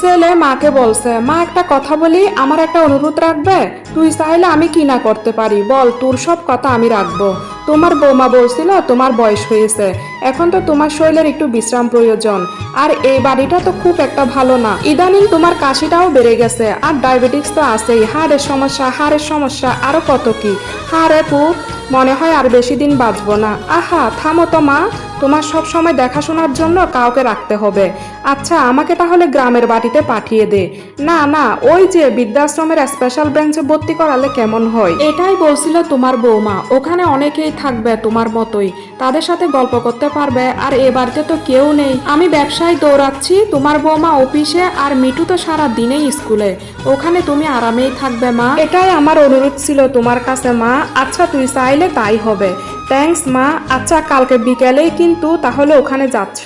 ছেলে মাকে বলছে, মা, একটা কথা বলি, আমার একটা অনুরোধ রাখবে? তুই চাইলে আমি কি না করতে পারি? বল, তোর সব কথা আমি রাখব। তোমার বৌমা বলছিল, তোমার বয়স হয়েছে। এখন তো তোমার শরীরের একটু বিশ্রাম প্রয়োজন। আর এই বাড়িটা তো খুব একটা ভালো না। ইদানিং তোমার কাশিটাও বেড়ে গেছে, আর ডায়াবেটিস তো আছেই। হাড়ের সমস্যা হাড়ের সমস্যা, আরও কত কি? হাড়ে পুপ, মনে হয় আর বেশি দিন বাঁচবো না। আহা, থামো তো মা। তোমার সব সময় দেখাশোনার জন্য কাউকে রাখতে হবে। আচ্ছা আমাকে তাহলে গ্রামের বাড়িতে পাঠিয়ে দে। না না ওই যে বৃদ্ধাশ্রমের স্পেশাল ব্রাঞ্চে ভর্তি করালে কেমন হয়? এটাই বলছিল তোমার বৌমা। ওখানে অনেকেই থাকবে তোমার মতোই। তাদের সাথে গল্প করতে পারবে আর এ বাড়িতে তো কেউ নেই। আমি ব্যবসায় দৌড়াচ্ছি তোমার বৌমা অফিসে আর মিঠু তো সারা দিনেই স্কুলে। ওখানে তুমি আরামেই থাকবে মা। এটাই আমার অনুরোধ ছিল তোমার কাছে মা। আচ্ছা তুই চাইলে তাই হবে। থ্যাঙ্কস মা। আচ্ছা কালকে বিকেলেই কিন্তু তাহলে ওখানে যাচ্ছ।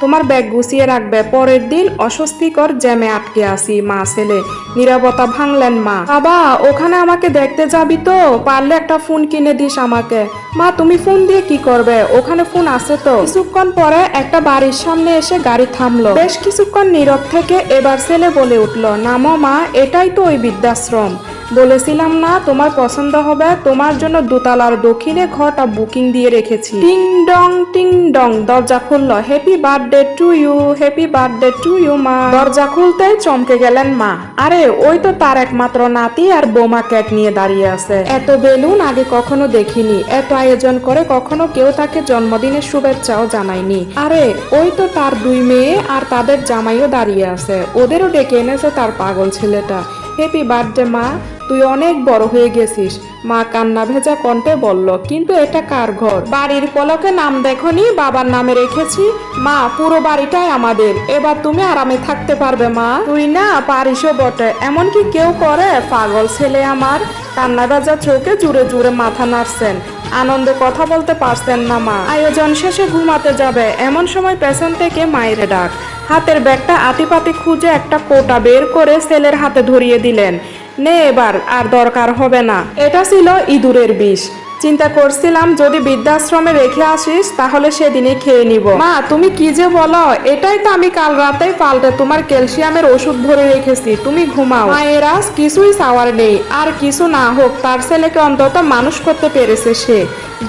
তোমার ব্যাগ গুছিয়ে রাখবে। পরের দিন অস্বস্তিকর জ্যামে আটকে আসি মা ছেলে। নিরাপত্তা ভাঙলেন মা। বাবা, ওখানে আমাকে দেখতে যাবি তো? পারলে একটা ফোন কিনে দিস আমাকে। মা, তুমি ফোন দিয়ে কি করবে? ওখানে ফোন আছে তো? কিছুক্ষণ পরে একটা বাড়ির সামনে এসে গাড়ি থামলো। বেশ কিছুক্ষণ নীরব থেকে এবার ছেলে বলে উঠল, নামো মা, এটাই তো ওই বৃদ্ধাশ্রম। বলেছিলাম না, তোমার পছন্দ হবে, তোমার জন্য দোতলার দক্ষিণে ঘরটা বুকিং দিয়ে রেখেছি। টিং ডং টিং ডং, দরজা খুললো। Happy birthday to you happy birthday to you মা। দরজা খুলতে চমকে গেলেন মা। আরে, ওই তো তার একমাত্র নাতি আর বোমা ক্যাট নিয়ে দাঁড়িয়ে আছে। এত বেলুন আগে কখনো দেখিনি। এত আয়োজন করে কখনো কেউ তাকে জন্মদিনের শুভেচ্ছাও জানায়নি। আরে, ওই তো তার দুই মেয়ে আর তাদের জামাইও দাঁড়িয়ে আছে। ওদেরও ডেকে এনেছে তার পাগল ছেলেটা। হ্যাপি বার্থডে মা। তুই অনেক বড় হয়ে গেছিস। মা কান্না ভেজা কণ্ঠে বলল, কিন্তু এটা কার ঘর? বাড়ির পলকে নাম দেখনি, বাবার নামে রেখেছি। মা, পুরো বাড়িটাই আমাদের। এবার তুমি আরামে থাকতে পারবে, মা। তুই না, পারিসও বটে। এমনকি কেউ করে, পাগল ছেলে আমার। কান্না ভেজা চোখে জুড়ে জুড়ে মাথা নাড়ছেন। আনন্দে কথা বলতে পারছেন না, মা। আয়োজন শেষে ঘুমাতে যাবে। এমন সময় পেছন থেকে মায়ের ডাক। হাতের ব্যাগটা আতিপাতি খুঁজে একটা কোটা বের করে ছেলের হাতে ধরিয়ে দিলেন। নে এবার আর দরকার হবে না। এটা ছিল ইঁদুরের বিষ। চিন্তা করছিলাম, যদি বৃদ্ধাশ্রমে রেখে আসিস, তাহলে সেদিনে খেয়ে নিব। মা, তুমি কি যে বলো? এটাই তো আমি কাল রাতে পাল্টে তোমার ক্যালসিয়ামের ওষুধ ভরে রেখেছি, তুমি ঘুমাও। মায়ের আজ কিছুই চাওয়ার নেই, আর কিছু না হোক, তার ছেলেকে অন্তত মানুষ করতে পেরেছে সে।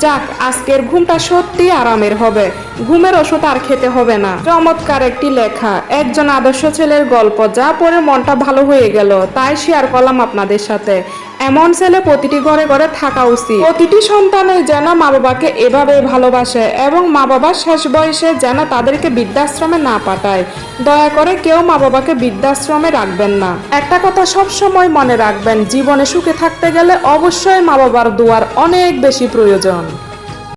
যাক, আজকের ঘুমটা সত্যি আরামের হবে। ঘুমের ওষুধ আর খেতে হবে না। চমৎকার একটি লেখা, একজন আদর্শ ছেলের গল্প, যা পড়ে মনটা ভালো হয়ে গেল, তাই শেয়ার করলাম আপনাদের সাথে। এমন ছেলে প্রতিটি ঘরে ঘরে থাকা উচিত। প্রতিটি সন্তানের যেন মা বাবাকে এভাবে ভালোবাসে এবং মা বাবার শেষ বয়সে যেন তাদেরকে বৃদ্ধাশ্রমে না পাঠায়। দয়া করে কেউ মা বাবাকে বৃদ্ধাশ্রমে রাখবেন না। একটা কথা সব সময় মনে রাখবেন, জীবনে সুখে থাকতে গেলে অবশ্যই মা বাবার দুয়ার অনেক বেশি প্রয়োজন।